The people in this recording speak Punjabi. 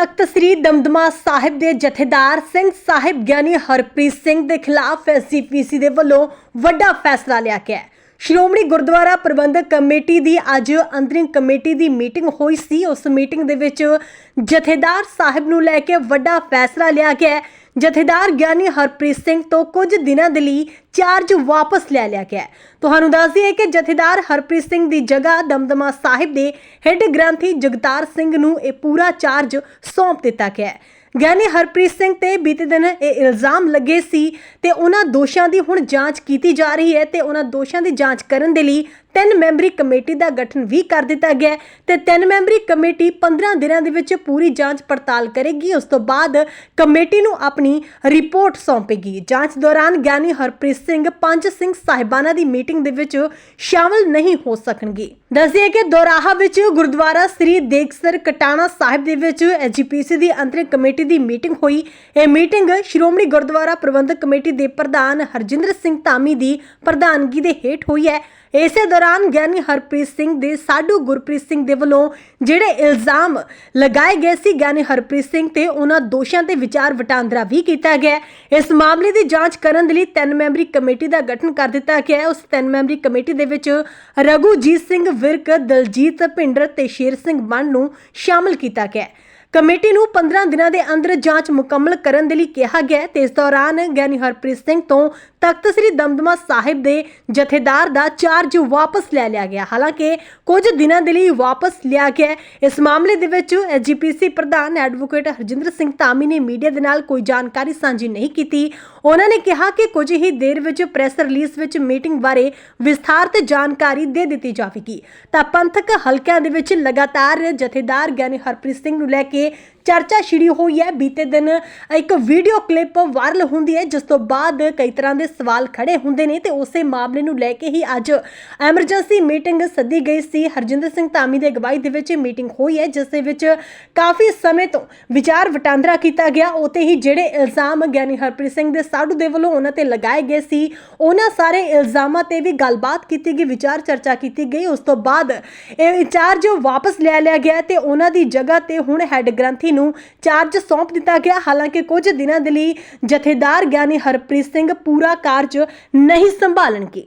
ਤਖਤ ਸ੍ਰੀ ਦਮਦਮਾ ਸਾਹਿਬ ਦੇ ਜਥੇਦਾਰ ਸਿੰਘ ਸਾਹਿਬ ਗਿਆਨੀ ਹਰਪ੍ਰੀਤ ਸਿੰਘ ਦੇ ਖਿਲਾਫ ਐਸਜੀਪੀਸੀ ਦੇ ਵੱਲੋਂ ਵੱਡਾ ਫੈਸਲਾ ਲਿਆ ਗਿਆ ਸ਼੍ਰੋਮਣੀ ਗੁਰਦੁਆਰਾ ਪ੍ਰਬੰਧਕ ਕਮੇਟੀ ਦੀ ਅੱਜ ਅੰਤਰਿਮ ਕਮੇਟੀ ਦੀ ਮੀਟਿੰਗ ਹੋਈ ਸੀ। ਉਸ ਮੀਟਿੰਗ ਦੇ ਵਿੱਚ ਜਥੇਦਾਰ ਸਾਹਿਬ ਨੂੰ ਲੈ ਕੇ ਵੱਡਾ ਫੈਸਲਾ ਲਿਆ ਗਿਆ ਜਥੇਦਾਰ ਗਿਆਨੀ ਹਰਪ੍ਰੀਤ ਸਿੰਘ ਤੋਂ ਕੁਝ ਦਿਨਾਂ ਦੇ ਲਈ ਚਾਰਜ ਵਾਪਸ ਲੈ ਲਿਆ ਗਿਆ ਤੁਹਾਨੂੰ ਦੱਸ ਦਈਏ ਕਿ ਜਥੇਦਾਰ ਹਰਪ੍ਰੀਤ ਸਿੰਘ ਦੀ ਜਗ੍ਹਾ ਦਮਦਮਾ ਸਾਹਿਬ ਦੇ ਹੈੱਡ ਗ੍ਰੰਥੀ ਜਗਤਾਰ ਸਿੰਘ ਨੂੰ ਇਹ ਪੂਰਾ ਚਾਰਜ ਸੌਂਪ ਦਿੱਤਾ ਗਿਆ ਹੈ। ਗਿਆਨੀ ਹਰਪ੍ਰੀਤ ਸਿੰਘ ਤੇ ਬੀਤੇ ਦਿਨ ਇਹ ਇਲਜ਼ਾਮ ਲੱਗੇ ਸੀ ਤੇ ਉਹਨਾਂ ਦੋਸ਼ਾਂ ਦੀ ਹੁਣ ਜਾਂਚ ਕੀਤੀ ਜਾ ਰਹੀ ਹੈ ਤੇ ਉਹਨਾਂ ਦੋਸ਼ਾਂ ਦੀ ਜਾਂਚ ਕਰਨ ਦੇ ਲਈ ਤਿੰਨ ਮੈਂਬਰੀ ਕਮੇਟੀ ਦਾ ਗਠਨ ਵੀ ਕਰ ਦਿੱਤਾ ਗਿਆ ਤੇ ਤਿੰਨ ਮੈਂਬਰੀ ਕਮੇਟੀ 15 ਦਿਨਾਂ ਦੇ ਵਿੱਚ ਪੂਰੀ ਜਾਂਚ ਪੜਤਾਲ ਕਰੇਗੀ। ਉਸ ਤੋਂ ਬਾਅਦ ਕਮੇਟੀ ਨੂੰ ਆਪਣੀ ਰਿਪੋਰਟ ਸੌਂਪੇਗੀ। ਜਾਂਚ ਦੌਰਾਨ ਗਿਆਨੀ ਹਰਪ੍ਰੀਤ ਸਿੰਘ, ਪੰਜ ਸਿੰਘ ਸਾਹਿਬਾਨਾਂ ਦੀ ਮੀਟਿੰਗ ਦੇ ਵਿੱਚ ਸ਼ਾਮਲ ਨਹੀਂ ਹੋ ਸਕਣਗੇ। ਦੱਸਿਆ ਕਿ ਦੋਰਾਹਾ ਵਿੱਚ ਗੁਰਦੁਆਰਾ ਸ੍ਰੀ ਦੇਗਸਰ ਕਟਾਣਾ ਸਾਹਿਬ ਦੇ ਵਿੱਚ ਐਜੀਪੀਸੀ ਦੀ ਅੰਤਰਿਮ ਕਮੇਟੀ ਦੀ ਮੀਟਿੰਗ ਹੋਈ। ਇਹ ਮੀਟਿੰਗ ਸ਼੍ਰੋਮਣੀ ਗੁਰਦੁਆਰਾ ਪ੍ਰਬੰਧਕ ਕਮੇਟੀ ਦੇ ਪ੍ਰਧਾਨ ਹਰਜਿੰਦਰ ਸਿੰਘ ਧਾਮੀ ਦੀ ਪ੍ਰਧਾਨਗੀ ਦੇ ਹੇਠ ਹੋਈ ਹੈ। ਇਸੇ ਦੌਰਾਨ ਗਿਆਨੀ ਹਰਪ੍ਰੀਤ ਸਿੰਘ ਦੇ ਸਾਡੂ ਗੁਰਪ੍ਰੀਤ ਸਿੰਘ ਦੇ ਵੱਲੋਂ ਜਿਹੜੇ ਇਲਜ਼ਾਮ ਲਗਾਏ ਗਏ ਸੀ ਗਿਆਨੀ ਹਰਪ੍ਰੀਤ ਸਿੰਘ ਤੇ ਉਹਨਾਂ ਦੋਸ਼ਾਂ ਤੇ ਵਿਚਾਰ ਵਟਾਂਦਰਾ ਵੀ ਕੀਤਾ ਗਿਆ ਇਸ ਮਾਮਲੇ ਦੀ ਜਾਂਚ ਕਰਨ ਦੇ ਲਈ ਤਿੰਨ ਮੈਂਬਰੀ ਕਮੇਟੀ ਦਾ ਗਠਨ ਕਰ ਦਿੱਤਾ ਗਿਆ ਹੈ। ਉਸ ਤਿੰਨ ਮੈਂਬਰੀ ਕਮੇਟੀ ਦੇ ਵਿੱਚ ਰਘੂਜੀਤ ਸਿੰਘ ਵਿਰਕ, ਦਲਜੀਤ ਭਿੰਡਰ ਤੇ ਸ਼ੇਰ ਸਿੰਘ ਮੰਨ ਨੂੰ ਸ਼ਾਮਲ ਕੀਤਾ ਗਿਆ ਹੈ। ਕਮੇਟੀ ਨੂੰ 15 ਦਿਨਾਂ ਦੇ ਅੰਦਰ ਜਾਂਚ ਮੁਕੰਮਲ ਕਰਨ ਦੇ ਲਈ ਕਿਹਾ ਗਿਆ ਤੇ ਇਸ ਦੌਰਾਨ ਗਿਆਨੀ ਹਰਪ੍ਰੀਤ ਸਿੰਘ ਤੋਂ ਤਖਤ ਸ੍ਰੀ ਦਮਦਮਾ ਸਾਹਿਬ ਦੇ ਜਥੇਦਾਰ ਦਾ ਚਾਰਜ ਵਾਪਸ ਲੈ ਲਿਆ ਗਿਆ। ਹਾਲਾਂਕਿ ਕੁਝ ਦਿਨਾਂ ਦੇ ਲਈ ਵਾਪਸ ਲਿਆ ਗਿਆ ਹੈ। ਇਸ ਮਾਮਲੇ ਦੇ ਵਿੱਚ ਐਜੀਪੀਸੀ ਪ੍ਰਧਾਨ ਐਡਵੋਕੇਟ ਹਰਜਿੰਦਰ ਸਿੰਘ ਧਾਮੀ ਨੇ ਮੀਡੀਆ ਦੇ ਨਾਲ ਕੋਈ ਜਾਣਕਾਰੀ ਸਾਂਝੀ ਨਹੀਂ ਕੀਤੀ। ਉਹਨਾਂ ਨੇ ਕਿਹਾ ਕਿ ਕੁਝ ਹੀ ਦੇਰ ਵਿੱਚ ਪ੍ਰੈਸ ਰਿਲੀਜ਼ ਵਿੱਚ ਮੀਟਿੰਗ ਬਾਰੇ ਵਿਸਥਾਰਤ ਜਾਣਕਾਰੀ ਦੇ ਦਿੱਤੀ ਜਾਵੇਗੀ। ਤਾਂ ਪੰਥਕ ਹਲਕਿਆਂ ਦੇ ਵਿੱਚ ਲਗਾਤਾਰ ਜਥੇਦਾਰ ਗਿਆਨੀ ਹਰਪ੍ਰੀਤ ਸਿੰਘ ਨੂੰ ਲੈ ਕੇ ਚਰਚਾ ਛਿੜੀ ਹੋਈ ਹੈ। ਬੀਤੇ ਦਿਨ ਇੱਕ ਵੀਡੀਓ ਕਲਿੱਪ ਵਾਇਰਲ ਹੁੰਦੀ ਹੈ, ਜਿਸ ਤੋਂ ਬਾਅਦ ਕਈ ਤਰ੍ਹਾਂ ਦੇ ਸਵਾਲ ਖੜੇ ਹੁੰਦੇ ਨੇ ਤੇ ਉਸੇ ਮਾਮਲੇ ਨੂੰ ਲੈ ਕੇ ਹੀ ਅੱਜ ਐਮਰਜੈਂਸੀ ਮੀਟਿੰਗ ਸੱਦੀ ਗਈ ਸੀ। ਹਰਜਿੰਦਰ ਸਿੰਘ ਧਾਮੀ ਦੇ ਅਗਵਾਈ ਦੇ ਵਿੱਚ ਇਹ ਮੀਟਿੰਗ ਹੋਈ ਹੈ, ਜਿਸ ਦੇ ਵਿੱਚ ਕਾਫੀ ਸਮੇਂ ਤੋਂ ਵਿਚਾਰ ਵਟਾਂਦਰਾ ਕੀਤਾ ਗਿਆ। ਉਤੇ ਹੀ ਜਿਹੜੇ ਇਲਜ਼ਾਮ ਗਿਆਨੀ ਹਰਪ੍ਰੀਤ ਸਿੰਘ ਦੇ ਸਾਡੂ ਦੇ ਵੱਲੋਂ ਉਹਨਾਂ ਤੇ ਲਗਾਏ ਗਏ ਸੀ, ਉਹਨਾਂ ਸਾਰੇ ਇਲਜ਼ਾਮਾਂ ਤੇ ਵੀ ਗੱਲਬਾਤ ਕੀਤੀ ਗਈ, ਵਿਚਾਰ ਚਰਚਾ ਕੀਤੀ ਗਈ। ਉਸ ਤੋਂ ਬਾਅਦ ਇਹ ਚਾਰਜ ਵਾਪਸ ਲੈ ਲਿਆ ਗਿਆ ਤੇ ਉਹਨਾਂ ਦੀ ਜਗ੍ਹਾ ਤੇ ਹੁਣ ਹੈੱਡ ਗ੍ਰੰਥੀ ਨੂੰ ਚਾਰਜ ਸੌਂਪ ਦਿੱਤਾ ਗਿਆ। ਹਾਲਾਂਕਿ ਕੁਝ ਦਿਨਾਂ ਦੇ ਲਈ ਜਥੇਦਾਰ ਗਿਆਨੀ ਹਰਪ੍ਰੀਤ ਸਿੰਘ ਪੂਰਾ ਕਾਰਜ ਨਹੀਂ ਸੰਭਾਲਣਗੇ।